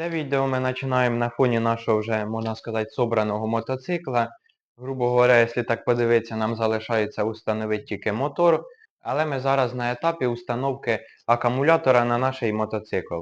Це відео ми починаємо на фоні нашого вже, можна сказати, собраного мотоцикла. Грубо говоря, якщо так подивитися, нам залишається установити тільки мотор, але ми зараз на етапі установки акумулятора на наш мотоцикл.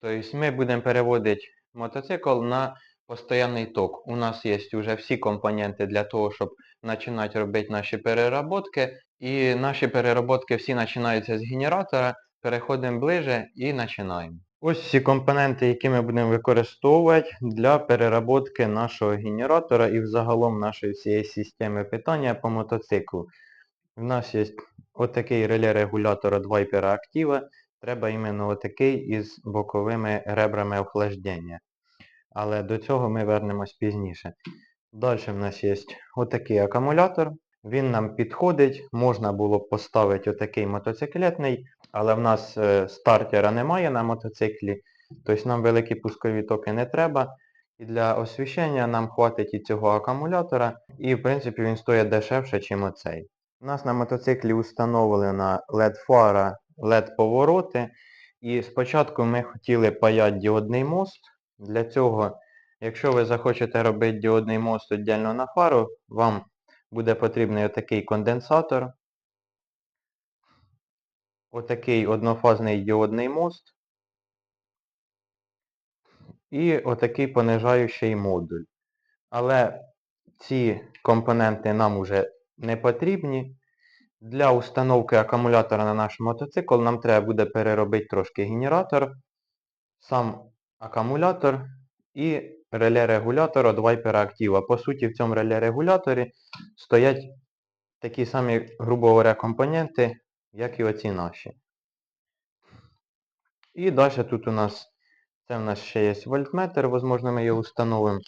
Тобто ми будемо переводити мотоцикл на постійний ток. У нас є вже всі компоненти для того, щоб починати робити наші переработки. І наші переработки всі починаються з генератора. Переходимо ближе і починаємо. Ось всі компоненти, які ми будемо використовувати для переработки нашого генератора і взагалом нашої всієї системи питання по мотоциклу. У нас є отакий реле-регулятор від Viper Activa. Треба іменно отакий із боковими ребрами охлаждення. Але до цього ми вернемось пізніше. Далі в нас є отакий акумулятор. Він нам підходить, можна було б поставити отакий мотоциклетний, але в нас е, стартера немає на мотоциклі, тобто нам великі пускові токи не треба. І для освіщення нам хватить і цього акумулятора, і в принципі він стоїть дешевше, ніж оцей. У нас на мотоциклі встановлена LED-фара, LED-повороти. І спочатку ми хотіли паяти діодний мост. Для цього, якщо ви захочете робити діодний мост віддільно на фару, вам буде потрібний отакий конденсатор, отакий однофазний діодний мост і отакий понижаючий модуль. Але ці компоненти нам вже не потрібні. Для установки акумулятора на наш мотоцикл нам треба буде переробити трошки генератор, сам акумулятор і реле-регулятор від Viper Activa. По суті, в цьому реле-регуляторі стоять такі самі, грубо говоря, компоненти, як і оці наші. І далі тут у нас, це в нас ще є вольтметр, можливо ми його встановимо.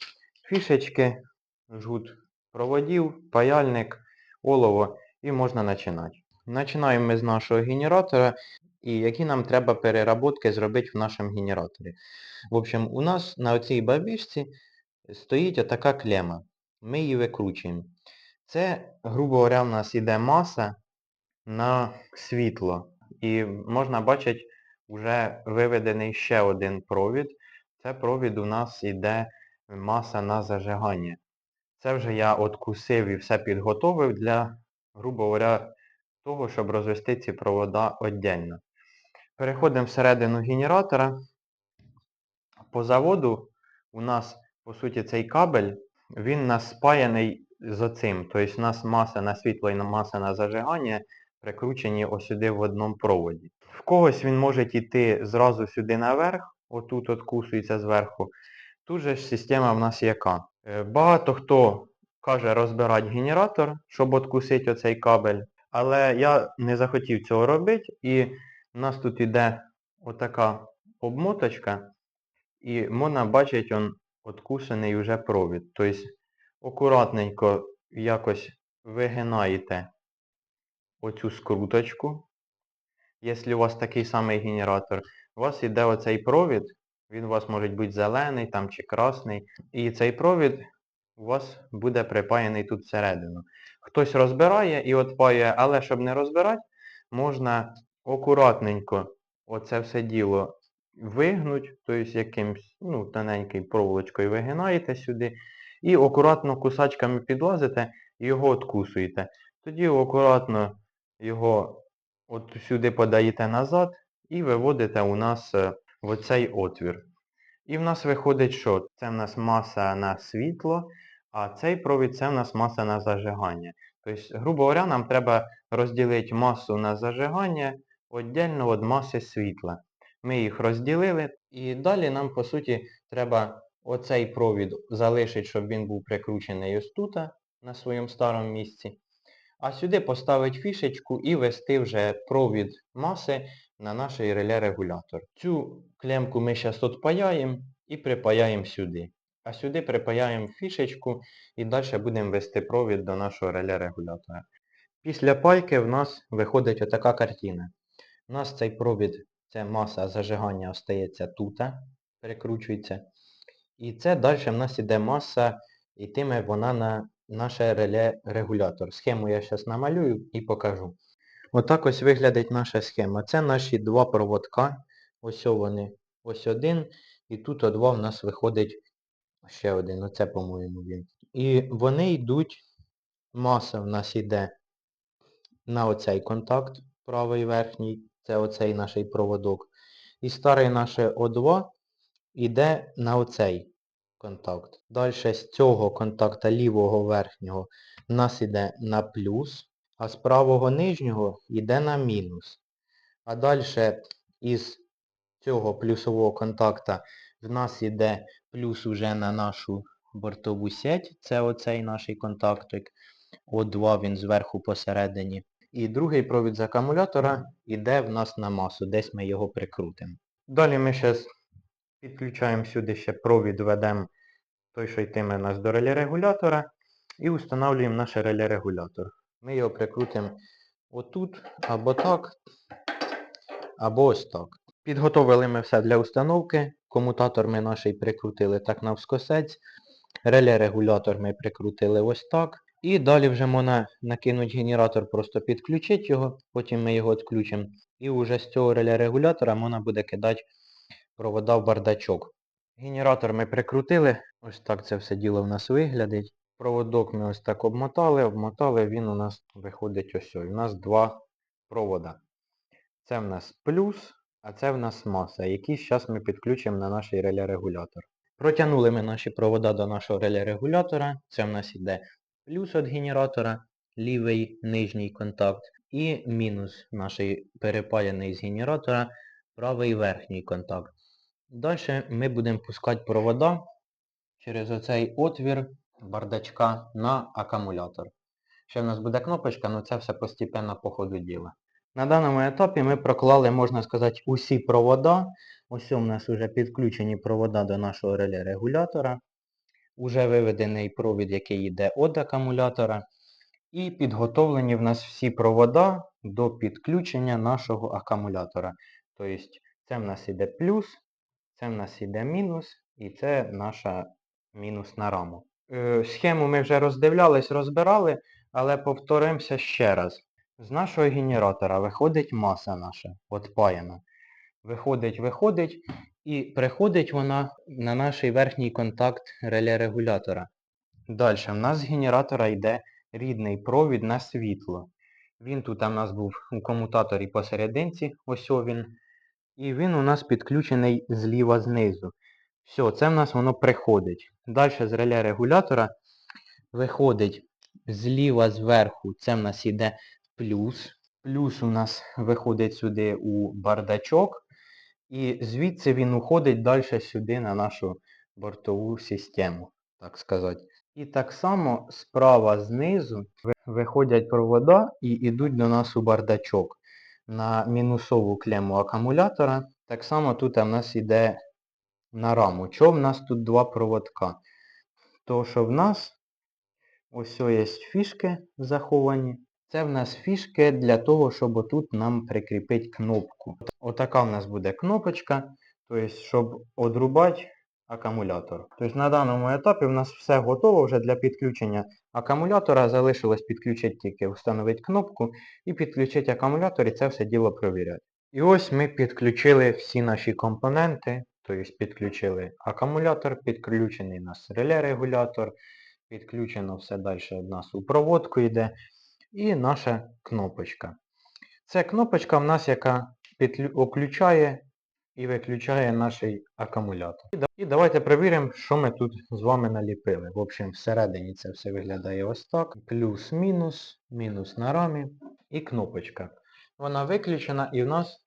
Фішечки, жгут проводів, паяльник, олово і можна починати. Починаємо ми з нашого генератора і які нам треба переработки зробити в нашому генераторі. В общем, у нас на цій бабішці стоїть отака клема. Ми її викручуємо. Це, грубо говоря, в нас іде маса на світло. І можна бачити вже виведений ще один провід. Це провід у нас іде маса на зажигання. Це вже я откусив і все підготовив для, грубо говоря, того, щоб розвести ці провода віддільно. Переходимо всередину генератора. По заводу у нас, по суті, цей кабель, він нас спаяний з оцим. Тобто у нас маса на світло і маса на зажигання прикручені ось сюди в одному проводі. В когось він може йти зразу сюди наверх, отут откусується зверху. Тут же ж система в нас яка. Е, Багато хто каже розбирати генератор, щоб откусити оцей кабель. Але я не захотів цього робити і у нас тут іде отака обмоточка і можна бачити он откусаний вже провід. Тобто акуратненько якось вигинаєте оцю скруточку. Якщо у вас такий самий генератор, у вас йде оцей провід, він у вас може бути зелений там чи красний. І цей провід у вас буде припаяний тут всередину. Хтось розбирає і отпаює, але щоб не розбирати, можна акуратненько оце все діло вигнуть, тобто якимсь ну, тоненькою проволочкою вигинаєте сюди і акуратно кусачками підлазите і його откусуєте. Тоді акуратно його от сюди подаєте назад і виводите у нас е, в оцей отвір. І в нас виходить, що це в нас маса на світло, а цей провід це в нас маса на зажигання. Тобто, грубо говоря, нам треба розділити масу на зажигання віддільно від маси світла. Ми їх розділили і далі нам, по суті, треба оцей провід залишити, щоб він був прикручений ось тут, на своєму старому місці. А сюди поставити фішечку і вести вже провід маси на наш реле-регулятор. Цю клемку ми зараз відпаяємо і припаяємо сюди. А сюди припаяємо фішечку і далі будемо вести провід до нашого реле-регулятора. Після пайки в нас виходить отака картина. У нас цей провід, це маса зажигання остається тут, перекручується. І це далі в нас іде маса, йтиме вона на наш реле-регулятор. Схему я зараз намалюю і покажу. Отак ось виглядить наша схема. Це наші два проводка. Ось вони. Ось один І тут О2 в нас виходить ще один, оце, по-моєму, він. І вони йдуть, маса в нас йде на оцей контакт, правий верхній, це оцей наш проводок. І старий наше О2 йде на оцей контакт. Далі з цього контакта лівого верхнього в нас йде на плюс, а з правого нижнього йде на мінус. А далі із цього плюсового контакта в нас йде плюс уже на нашу бортову сеть, це оцей наш контактик. О2 він зверху посередині. І другий провід з акумулятора йде в нас на масу, десь ми його прикрутимо. Далі ми зараз підключаємо сюди ще провід, ведемо той, що йтиме нас до реле регулятора, і встановлюємо наш реле регулятор. Ми його прикрутимо отут, або так, або ось так. Підготовили ми все для установки. Комутатор ми наш прикрутили так навскосець. Реле регулятор ми прикрутили ось так. І далі вже можна накинути генератор, просто підключити його, потім ми його відключимо. І вже з цього реле регулятора можна буде кидати провода в бардачок. Генератор ми прикрутили, ось так це все діло в нас виглядить. Проводок ми ось так обмотали, обмотали, він у нас виходить ось. ось. У нас два провода. Це в нас плюс, а це в нас маса, які зараз ми підключимо на наш реле-регулятор. Протягнули ми наші провода до нашого реле-регулятора. Це в нас йде плюс від генератора, лівий нижній контакт, і мінус наш перепаяний з генератора, правий верхній контакт. Далі ми будемо пускати провода через оцей отвір бардачка на акумулятор. Ще в нас буде кнопочка, але це все постепенно по ходу діла. На даному етапі ми проклали, можна сказати, усі провода. Ось у нас вже підключені провода до нашого реле регулятора. Уже виведений провід, який йде від акумулятора. І підготовлені в нас всі провода до підключення нашого акумулятора. Тобто це в нас іде плюс, це в нас іде мінус і це наша мінусна рама. Е, Схему ми вже роздивлялись, розбирали, але повторимося ще раз. З нашого генератора виходить маса наша, отпаяна. Виходить, виходить і приходить вона на наш верхній контакт реле регулятора. Далі в нас з генератора йде рідний провід на світло. Він тут у нас був у комутаторі посерединці, ось він. І він у нас підключений зліва знизу. Все, це в нас воно приходить. Далі з реле регулятора виходить зліва зверху, це в нас іде плюс. Плюс у нас виходить сюди у бардачок. І звідси він уходить далі сюди на нашу бортову систему, так сказати. І так само справа знизу виходять провода і йдуть до нас у бардачок на мінусову клему акумулятора. Так само тут у нас йде на раму. Чого в нас тут два проводка? То що в нас ось є фішки заховані. Це в нас фішки для того, щоб отут нам прикріпити кнопку. Отака в нас буде кнопочка, тобто, щоб одрубати акумулятор. Тобто на даному етапі в нас все готово вже для підключення акумулятора. Залишилось підключити тільки встановити кнопку і підключити акумулятор і це все діло провіряти. І ось ми підключили всі наші компоненти, тобто підключили акумулятор, підключений у нас реле-регулятор, підключено все далі в нас у проводку йде. І наша кнопочка. Це кнопочка в нас, яка включає і виключає наш акумулятор. І давайте перевіримо, що ми тут з вами наліпили. В общем, всередині це все виглядає ось так. Плюс-мінус, мінус на рамі і кнопочка. Вона виключена і в нас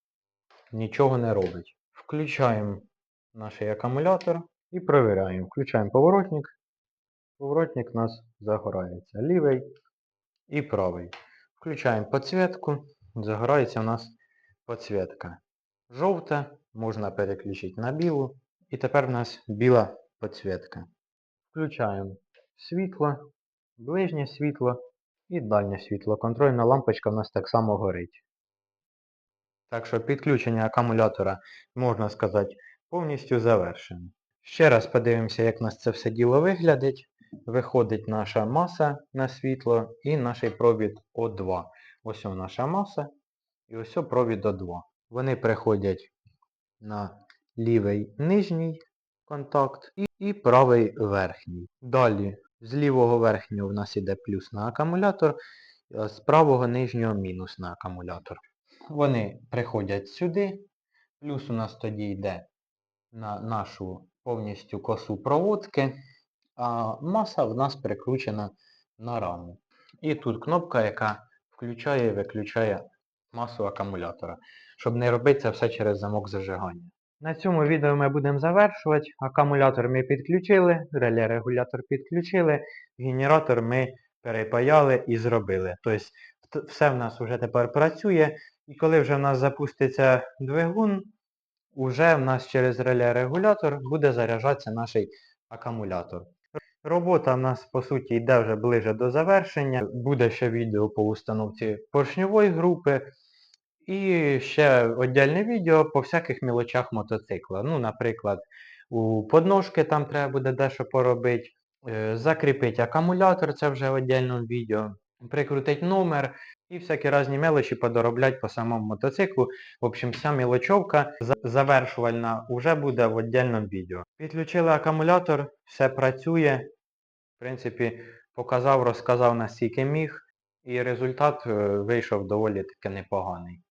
нічого не робить. Включаємо наш акумулятор і перевіряємо. Включаємо поворотник. Поворотник у нас загорається. Лівий і правий. Включаємо підсвітку. Загорається у нас підсвітка. Жовта можна переключити на білу. І тепер в нас біла підсвітка. Включаємо світло, ближнє світло і дальнє світло. Контрольна лампочка в нас так само горить. Так що підключення акумулятора, можна сказати, повністю завершено. Ще раз подивимося, як у нас це все діло виглядить. Виходить наша маса на світло і наш провід О2. Ось наша маса і ось провід О2. Вони приходять на лівий нижній контакт і, правий верхній. Далі з лівого верхнього в нас іде плюс на акумулятор, з правого нижнього мінус на акумулятор. Вони приходять сюди, плюс у нас тоді йде на нашу повністю косу проводки, а маса в нас прикручена на раму. І тут кнопка, яка включає і виключає масу акумулятора, щоб не робити це все через замок зажигання. На цьому відео ми будемо завершувати. Акумулятор ми підключили, реле-регулятор підключили, генератор ми перепаяли і зробили. Тобто все в нас вже тепер працює. І коли вже в нас запуститься двигун, уже в нас через реле-регулятор буде заряджатися наш акумулятор. Робота в нас, по суті, йде вже ближе до завершення. Буде ще відео по установці поршньової групи. І ще віддільне відео по всяких мілочах мотоцикла. Ну, наприклад, у подножки там треба буде дещо поробити. Е, Закріпити акумулятор, це вже в віддільному відео. Прикрутити номер і всякі різні мелочі подоробляти по самому мотоциклу. В общем, вся мілочовка завершувальна вже буде в віддільному відео. Підключили акумулятор, все працює. В принципі, показав, розказав наскільки міг. І результат е, вийшов доволі таки непоганий.